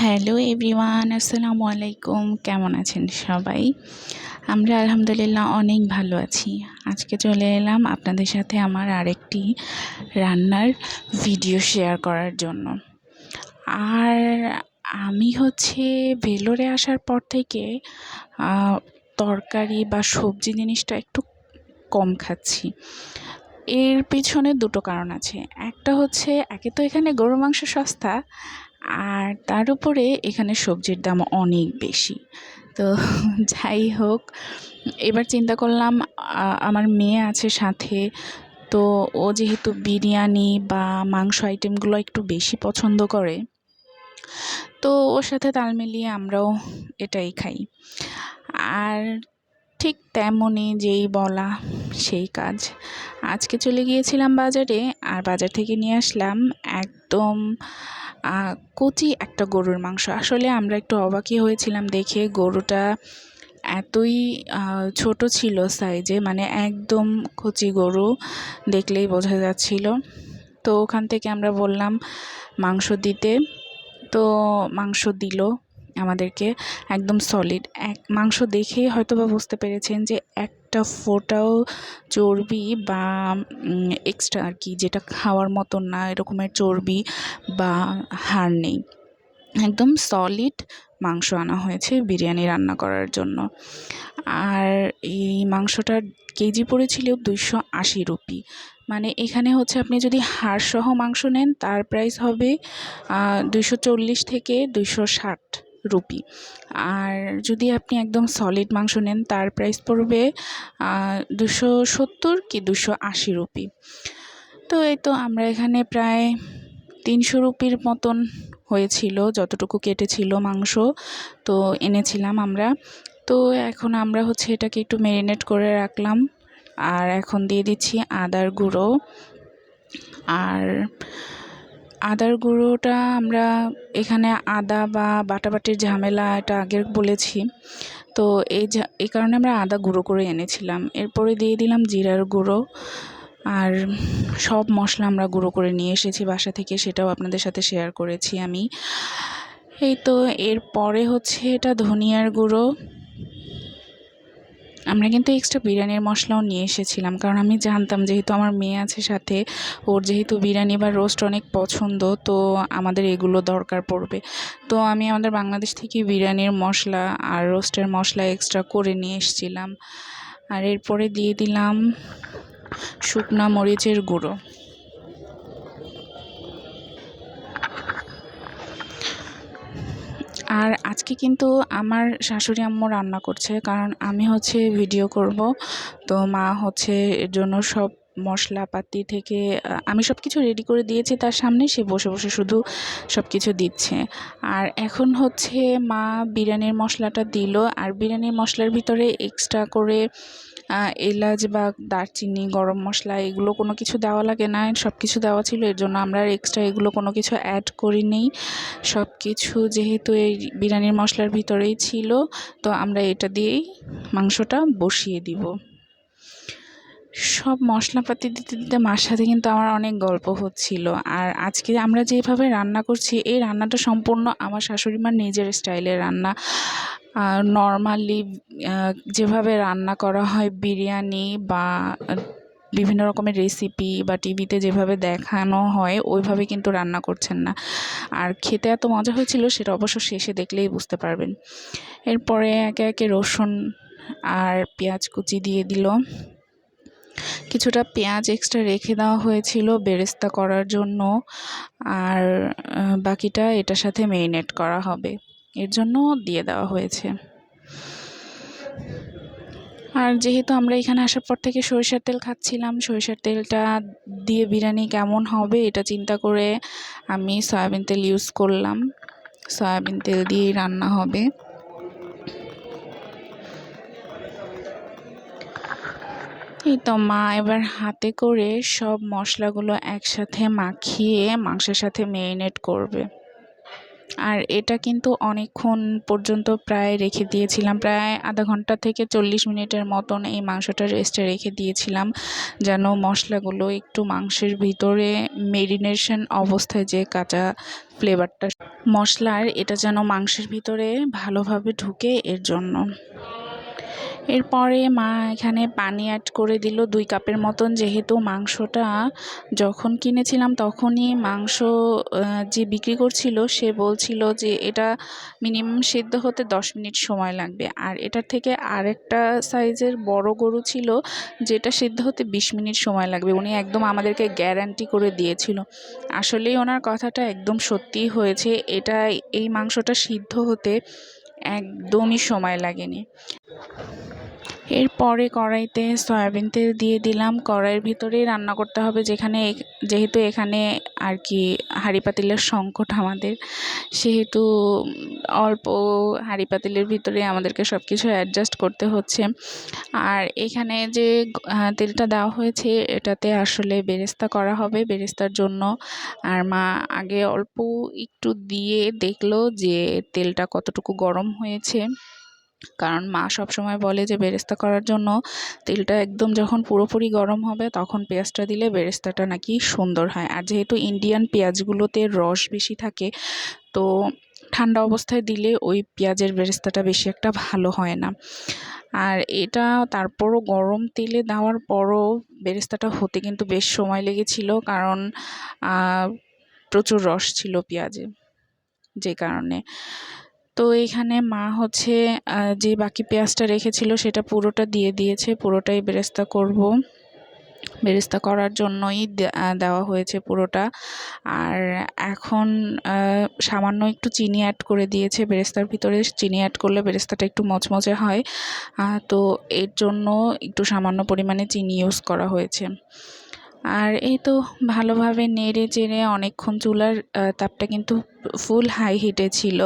Hello everyone, আসসালামু আলাইকুম। কেমন আছেন সবাই? আমরা আলহামদুলিল্লাহ অনেক ভালো আছি। আজকে চলে এলাম আপনাদের সাথে আমার আরেকটি রান্নার ভিডিও শেয়ার করার জন্য। আর আমি হচ্ছে ভেলোরে আসার পর থেকে তরকারি বা সবজি জিনিসটা একটু কম খাচ্ছি। এর পিছনে দুটো কারণ আছে। একটা হচ্ছে, একে তো এখানে গরু মাংস সস্তা আর তার উপরে এখানে সবজির দাম অনেক বেশি। তো যাই হোক, এবার চিন্তা করলাম আমার মেয়ে আছে সাথে, তো ও যেহেতু বিরিয়ানি বা মাংস আইটেমগুলো একটু বেশি পছন্দ করে, তো ওর সাথে তাল মিলিয়ে আমরাও এটাই খাই। আর ঠিক তেমনই যেই বলা সেই কাজ। আজকে চলে গিয়েছিলাম বাজারে, আর বাজার থেকে নিয়ে আসলাম একদম কচি একটা গরুর মাংস। আসলে আমরা একটু অবাকই হয়েছিলাম দেখে গরুটা এতই ছোট ছিল সাইজে মানে একদম কচি গরু দেখলেই বোঝা যাচ্ছিল। তো ওখান থেকে আমরা বললাম, মাংস দিতে। তো মাংস দিল আমাদেরকে, একদম সলিড এক, মাংস দেখেই হয়তো বা বুঝতে পেরেছেন যে একটা ফোটাও চর্বি বা এক্সট্রা আর কি, যেটা খাওয়ার মতন না, এরকমের চর্বি বা হাড় নেই। একদম সলিড মাংস আনা হয়েছে বিরিয়ানি রান্না করার জন্য। আর এই মাংসটার কেজি পড়েছিল দুইশো আশি রুপি। মানে এখানে হচ্ছে আপনি যদি হাড়সহ মাংস নেন, তার প্রাইস হবে দুইশো চল্লিশ থেকে দুইশো ষাট। রুপি। আর যদি আপনি একদম সলিড মাংস নেন, তার প্রাইস পড়বে দুশো সত্তর কি দুশো আশি রুপি। তো এই তো আমরা এখানে প্রায় তিনশো রুপির মতন হয়েছিল, যতটুকু কেটেছিল মাংস, তো এনেছিলাম আমরা। তো এখন আমরা হচ্ছে এটাকে একটু ম্যারিনেট করে রাখলাম। আর এখন দিয়ে দিচ্ছি আদার গুঁড়ো। আর আদার গুঁড়োটা আমরা এখানে আদা বা বাটাবাটির ঝামেলা এটা আগের বলেছি। তো এই এই কারণে আমরা আদা গুঁড়ো করে এনেছিলাম। এরপরে দিয়ে দিলাম জিরার গুঁড়ো। আর সব মশলা আমরা গুঁড়ো করে নিয়ে এসেছি বাসা থেকে, সেটাও আপনাদের সাথে শেয়ার করেছি আমি। এই তো এরপরে হচ্ছে এটা ধনিয়ার গুঁড়ো। আমরা কিন্তু এক্সট্রা বিরিয়ানির মশলাও নিয়ে এসেছিলাম। কারণ আমি জানতাম যেহেতু আমার মেয়ে আছে সাথে, ওর যেহেতু বিরিয়ানি বা রোস্ট অনেক পছন্দ, তো আমাদের এগুলো দরকার পড়বে। তো আমি আমাদের বাংলাদেশ থেকে বিরিয়ানির মশলা আর রোস্টের মশলা এক্সট্রা করে নিয়ে এসেছিলাম। আর এরপরে দিয়ে দিলাম শুকনা মরিচের গুঁড়ো। আর আজকে কিন্তু আমার শাশুড়ি আম্মু রান্না করছে, কারণ আমি হচ্ছে ভিডিও করব। তো মা হচ্ছে এর জন্য সব মশলাপাতি থেকে আমি সব কিছু রেডি করে দিয়েছি, তার সামনে সে বসে বসে শুধু সব কিছু দিচ্ছে। আর এখন হচ্ছে মা বিরিয়ানির মশলাটা দিল, আর বিরিয়ানির মশলার ভিতরে এক্সট্রা করে এলাচ বা দারচিনি, গরম মশলা, এগুলো কোনো কিছু দেওয়া লাগে না। সব কিছু দেওয়া ছিল, এর জন্য আমরা এক্সট্রা এগুলো কোনো কিছু অ্যাড করিনি। সব কিছু যেহেতু এই বিরিয়ানির মশলার ভিতরেই ছিল, তো আমরা এটা দিয়েই মাংসটা বসিয়ে দিব। সব মশলাপাতি দিতে দিতে মার সাথে কিন্তু আমার অনেক গল্প হচ্ছিল। আর আজকে আমরা যেভাবে রান্না করছি, এই রান্নাটা সম্পূর্ণ আমার শাশুড়ি মার নিজের স্টাইলের রান্না। নর্মালি যেভাবে রান্না করা হয় বিরিয়ানি বা বিভিন্ন রকমের রেসিপি বা টিভিতে যেভাবে দেখানো হয়, ওইভাবে কিন্তু রান্না করছেন না। আর খেতে এত মজা হয়েছিল, সেটা অবশ্য শেষে দেখলেই বুঝতে পারবেন। এরপরে একে একে রসুন আর পেঁয়াজ কুচি দিয়ে দিল। কিছুটা পেঁয়াজ এক্সট্রা রেখে দেওয়া হয়েছিল বেরেস্তা করার জন্য। আর বাকিটা এটার সাথে মেরিনেট করা হবে। এর জন্য দিয়ে দেওয়া হয়েছে। আর যেহেতু আমরা এখানে আসার পর থেকে সরিষার তেল খাচ্ছিলাম, সরিষার তেলটা দিয়ে বিরিয়ানি কেমন হবে এটা চিন্তা করে আমি সয়াবিন তেল ইউজ করলাম। সয়াবিন তেল দিয়েই রান্না হবে। এই তো মা এবার হাতে করে সব মশলাগুলো একসাথে মাখিয়ে মাংসের সাথে মেরিনেট করবে। আর এটা কিন্তু অনেকক্ষণ পর্যন্ত প্রায় রেখে দিয়েছিলাম। প্রায় আধা ঘণ্টা থেকে চল্লিশ মিনিটের মতন এই মাংসটা রেস্টে রেখে দিয়েছিলাম, যেন মশলাগুলো একটু মাংসের ভিতরে মেরিনেশন অবস্থায় যে কাঁচা ফ্লেভারটা মশলার এটা যেন মাংসের ভিতরে ভালোভাবে ঢুকে এর জন্য। এরপরে মা এখানে পানি অ্যাড করে দিল দুই কাপের মতন, যেহেতু মাংসটা যখন কিনেছিলাম তখনই মাংস যে বিক্রি করছিল সে বলছিল যে এটা মিনিমাম সিদ্ধ হতে দশ মিনিট সময় লাগবে। আর এটার থেকে আরেকটা সাইজের বড় গরু ছিল যেটা সিদ্ধ হতে বিশ মিনিট সময় লাগবে। উনি একদম আমাদেরকে গ্যারান্টি করে দিয়েছিল। আসলেই ওনার কথাটা একদম সত্যিই হয়েছে। এটা এই মাংসটা সিদ্ধ হতে একদমই সময় লাগেনি। এরপরে কড়াইতে সয়াবিন তেল দিয়ে দিলাম। কড়াইয়ের ভিতরেই রান্না করতে হবে যেখানে যেহেতু এখানে আর কি হাঁড়ি পাতিলের সংকট আমাদের, সেহেতু অল্প হাঁড়ি পাতিলের ভিতরে আমাদেরকে সব কিছু অ্যাডজাস্ট করতে হচ্ছে। আর এখানে যে তেলটা দেওয়া হয়েছে, এটাতে আসলে বেরেস্তা করা হবে। বেরেস্তার জন্য আর মা আগে অল্প একটু দিয়ে দেখল যে তেলটা কতটুকু গরম হয়েছে। কারণ মা সবসময় বলে যে, বেরেস্তা করার জন্য তেলটা একদম যখন পুরোপুরি গরম হবে, তখন পেঁয়াজটা দিলে বেরেস্তাটা নাকি সুন্দর হয়। আর যেহেতু ইন্ডিয়ান পেঁয়াজগুলোতে রস বেশি থাকে, তো ঠান্ডা অবস্থায় দিলে ওই পেঁয়াজের বেরেস্তাটা বেশি একটা ভালো হয় না। আর এটা তারপরও গরম তেলে দেওয়ার পরও বেরেস্তাটা হতে কিন্তু বেশ সময় লেগেছিল, কারণ প্রচুর রস ছিল পেঁয়াজে, যে কারণে। তো এখানে মা হচ্ছে যে বাকি পেঁয়াজটা রেখেছিল সেটা পুরোটা দিয়ে দিয়েছে, পুরোটাই বেরেস্তা করব। বেরেস্তা করার জন্যই দেওয়া হয়েছে পুরোটা। আর এখন সামান্য একটু চিনি অ্যাড করে দিয়েছে বেরেস্তার ভিতরে। চিনি অ্যাড করলে বেরেস্তাটা একটু মচমচে হয়। তো এর জন্য একটু সামান্য পরিমাণে চিনি ইউজ করা হয়েছে। আর এই তো ভালোভাবে নেড়ে চেড়ে অনেকক্ষণ চুলার তাপটা কিন্তু ফুল হাই হিটে ছিল।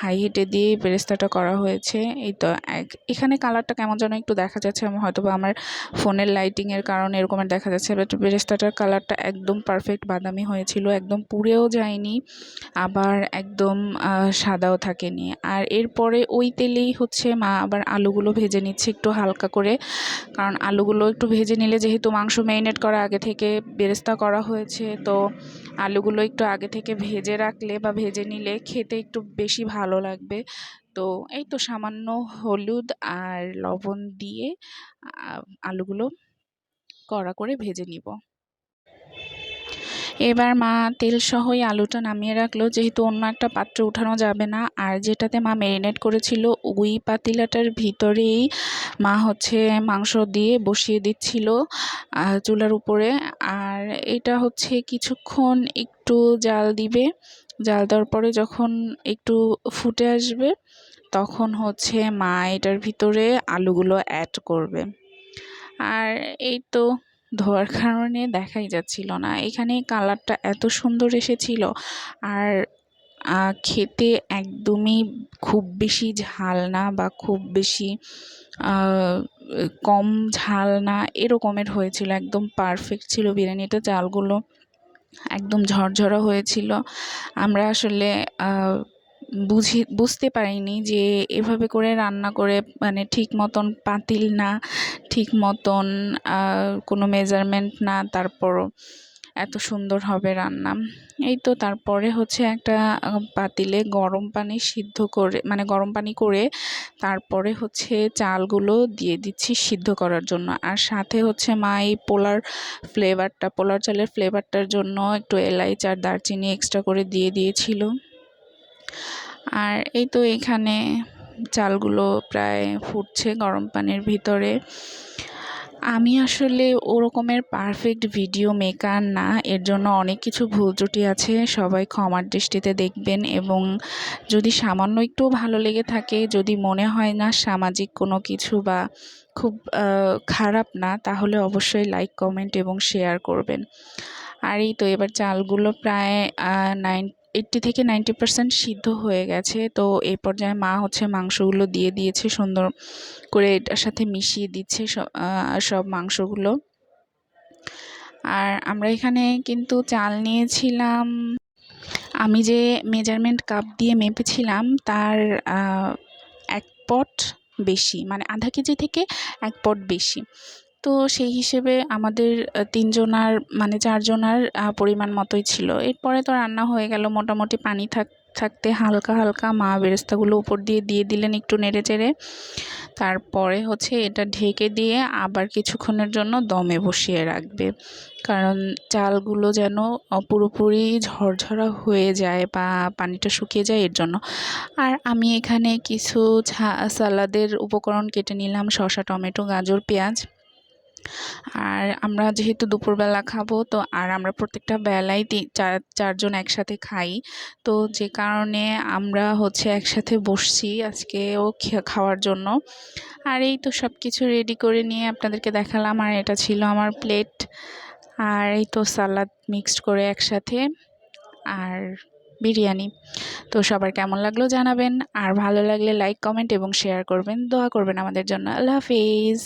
হাই হিটে দিয়ে বেরেস্তাটা করা হয়েছে। এই তো এক, এখানে কালারটা কেমন যেন একটু দেখা যাচ্ছে। আমার হয়তো আমার ফোনের লাইটিংয়ের কারণে এরকমের দেখা যাচ্ছে বাট বেরেস্তাটার কালারটা একদম পারফেক্ট বাদামি হয়েছিল, একদম পুড়েও যায়নি, আবার একদম সাদাও থাকেনি। আর এরপরে ওই তেলেই হচ্ছে মা আবার আলুগুলো ভেজে নিচ্ছে একটু হালকা করে, কারণ আলুগুলো একটু ভেজে নিলে যেহেতু মাংস ম্যারিনেট করা আগে থেকে বেরেস্তা করা হয়েছে, তো আলুগুলো একটু আগে থেকে ভেজে রাখলে বা ভেজে নিলে খেতে একটু বেশি ভালো লাগবে। তো এই তো সামান্য হলুদ আর লবণ দিয়ে আলুগুলো কড়া করে ভেজে নিব। এবার মা তেল সহই আলুটা নামিয়ে রাখল। যেহেতু অন্য একটা পাত্রে উঠানো যাবে না, আর যেটাতে মা ম্যারিনেট করেছিল ওই পাতিলাটার ভিতরেই মা হচ্ছে মাংস দিয়ে বসিয়ে দিচ্ছিল চুলার উপরে। আর এটা হচ্ছে কিছুক্ষণ একটু জাল দিবে। জাল দেওয়ার পরে যখন একটু ফুটে আসবে, তখন হচ্ছে মা এটার ভিতরে আলুগুলো অ্যাড করবে। আর এই তো ধোয়ার কারণে দেখাই যাচ্ছিল না। এখানে কালারটা এত সুন্দর এসেছিল আর খেতে একদমই খুব বেশি ঝাল না বা খুব বেশি কম ঝাল না, এরকমের হয়েছিল। একদম পারফেক্ট ছিল বিরিয়ানিটা, চালগুলো একদম ঝরঝরা হয়েছিল। আমরা আসলে বুঝি, বুঝতে পারিনি যে এভাবে করে রান্না করে মানে ঠিক মতন পাতিল না, ঠিক মতন কোনো মেজারমেন্ট না, তারপরও এত সুন্দর হবে রান্না। এই তো তারপরে হচ্ছে একটা পাতিলে গরম পানি সিদ্ধ করে মানে গরম পানি করে তারপরে হচ্ছে চালগুলো দিয়ে দিচ্ছি সিদ্ধ করার জন্য। আর সাথে হচ্ছে মা এই পোলার ফ্লেভারটা পোলার চালের ফ্লেভারটার জন্য একটু এলাইচ আর দারচিনি এক্সট্রা করে দিয়ে দিয়েছিল। আর এই তো এখানে চালগুলো প্রায় ফুটছে গরম পানির ভিতরে। আমি আসলে ওরকমের পারফেক্ট ভিডিও মেকার না, এর জন্য অনেক কিছু ভুল ত্রুটি আছে, সবাই ক্ষমার দৃষ্টিতে দেখবেন এবং যদি সামান্য একটু ভালো লেগে থাকে, যদি মনে হয় না সামাজিক কোনো কিছু বা খুব খারাপ না, তাহলে অবশ্যই লাইক কমেন্ট এবং শেয়ার করবেন। আর এই তো এবার চালগুলো প্রায় নাইন এইট্টি থেকে নাইনটি পার্সেন্ট সিদ্ধ হয়ে গেছে। তো এই পর্যায়ে মা হচ্ছে মাংসগুলো দিয়ে দিয়েছে, সুন্দর করে এটার সাথে মিশিয়ে দিচ্ছে সব মাংসগুলো। আর আমরা এখানে কিন্তু চাল নিয়েছিলাম। আমি যে মেজারমেন্ট কাপ দিয়ে মেপেছিলাম, তার এক পট বেশি মানে আধা কেজি থেকে এক পট বেশি। তো সেই হিসেবে আমাদের তিনজনার মানে চারজনার পরিমাণ মতোই ছিল। এরপরে তো রান্না হয়ে গেল, মোটামুটি পানি থাক, থাকতে হালকা হালকা মা বেরেস্তাগুলো উপর দিয়ে দিয়ে দিলেন একটু নেড়ে চেড়ে। তারপরে হচ্ছে এটা ঢেকে দিয়ে আবার কিছুক্ষণের জন্য দমে বসিয়ে রাখবে। কারণ চালগুলো যেন পুরোপুরি ঝরঝরা হয়ে যায় বা পানিটা শুকিয়ে যায়, এর জন্য। আর আমি এখানে কিছু সালাদের উপকরণ কেটে নিলাম, শসা, টমেটো, গাজর, পেঁয়াজ। আর আমরা যেহেতু দুপুরবেলা খাব, তো আর আমরা প্রত্যেকটা বেলায় চার, চারজন একসাথে খাই। তো যে কারণে আমরা হচ্ছে একসাথে বসছি আজকেও খাওয়ার জন্য। আর এই তো সব কিছু রেডি করে নিয়ে আপনাদেরকে দেখালাম, আর এটা ছিল আমার প্লেট আর এই তো সালাদ মিক্সড করে একসাথে। আর বিরিয়ানি। তো সবার কেমন লাগল জানাবেন, আর ভালো লাগলে লাইক কমেন্ট এবং শেয়ার করবেন। দোয়া করবেন আমাদের জন্য। আল্লাহ হাফিজ।